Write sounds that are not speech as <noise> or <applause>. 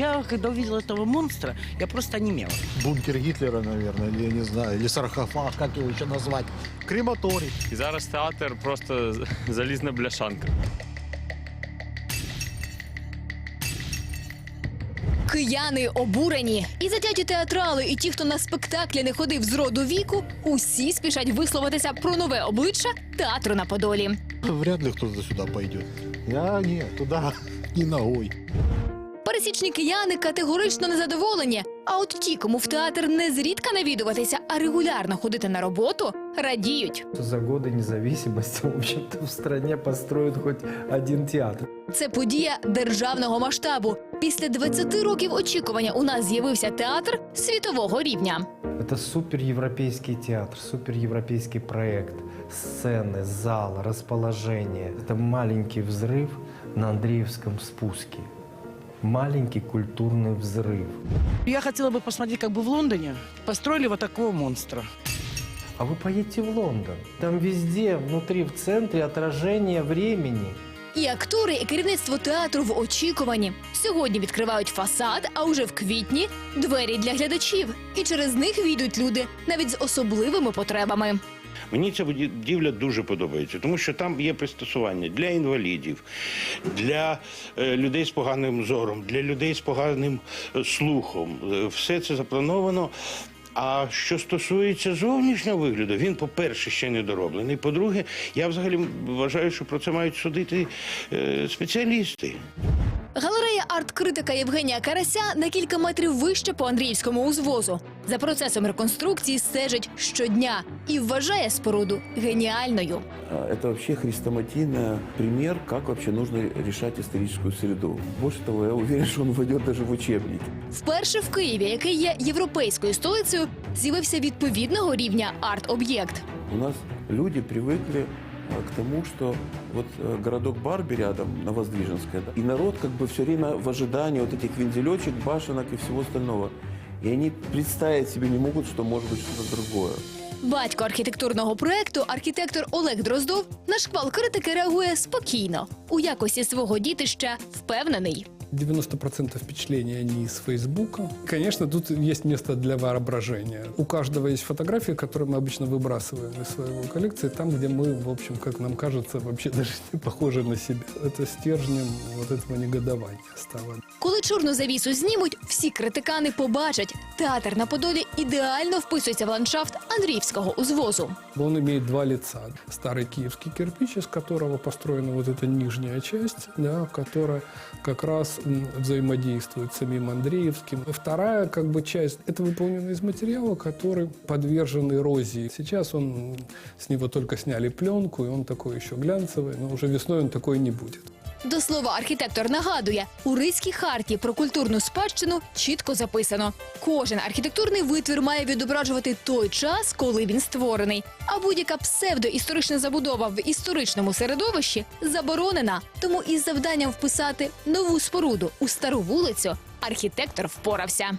Я, когда увидела этого монстра, я просто онемела. Бункер Гитлера, наверное, или я не знаю, или саркофаг, как его еще назвать. Крематорий. І зараз театр просто <laughs> залізна бляшанка. Кияни обурені. І затяті театрали, і ті, хто на спектаклі не ходив з роду віку, усі спішать висловитися про нове обличчя театру на Подолі. Вряд ли кто-то сюда пойдет. Я не, туда ни ногой. Пересічні кияни категорично незадоволені. А от ті, кому в театр не зрідка навідуватися, а регулярно ходити на роботу, радіють. За годы независимости, в общем-то, в стране построят хоть один театр. Це подія державного масштабу. Після 20 років очікування у нас з'явився театр світового рівня. Это суперевропейский театр, суперевропейский проект. Сцены, зал, расположение. Это маленький взрыв на Андреевском спуске. Маленький культурный взрыв. Я хотела бы посмотреть, как бы в Лондоне построили вот такого монстра. А вы поедете в Лондон. Там везде, внутри, в центре отражение времени. І актори, і керівництво театру в очікуванні. Сьогодні відкривають фасад, а уже в квітні двері для глядачів. І через них війдуть люди навіть з особливими потребами. Мені ця будівля дуже подобається, тому що там є пристосування для інвалідів, для е, людей з поганим зором, для людей з поганим е, слухом. Е, Все це заплановано. А що стосується зовнішнього вигляду, він, по-перше, ще не дороблений. По-друге, я взагалі вважаю, що про це мають судити спеціалісти. Галерея арт-критика Євгенія Карася на кілька метрів вище по Андріївському узвозу. За процесом реконструкції стежить щодня і вважає споруду геніальною. А, Это вообще хрестоматийный пример, как вообще нужно решать историческую среду. Больше того, я уверен, что он войдет даже в учебники. Вперше в Києві, який є європейською столицею, з'явився відповідного рівня арт-об'єкт. У нас люди привыкли а, к тому, что вот э, городок Барби рядом, на Воздвиженской, да, и народ как бы все время в ожидании вот этих вензелечек, башенок и всего остального. И они представить себе не могут, что может быть что-то другое. Батько архітектурного проекту, архітектор Олег Дроздов, на шквал критики реагує спокійно. У якості свого дітища впевнений. 90% впечатлений они из Фейсбука. Конечно, тут есть место для воображения. У каждого есть фотографии, которые мы обычно выбрасываем из своего коллекции, там, где мы, в общем, как нам кажется, вообще даже <laughs> не похожи на себя. Это стержнем вот этого негодования стало. Коли чорну завісу знімуть, всі критикани побачать. Театр на Подолі ідеально вписується в ландшафт Андріївського узвозу. Он имеет два лица. Старый киевский кирпич, из которого построена вот эта нижняя часть, да, которая как раз м, взаимодействует с самим Андреевским. Вторая как бы, часть – это выполнена из материала, который подвержен эрозии. Сейчас он, м, с него только сняли пленку, и он такой еще глянцевый, но уже весной он такой не будет. До слова, архітектор нагадує, у Ризькій харті про культурну спадщину чітко записано: кожен архітектурний витвір має відображувати той час, коли він створений. А будь-яка псевдоісторична забудова в історичному середовищі заборонена. Тому із завданням вписати нову споруду у стару вулицю архітектор впорався.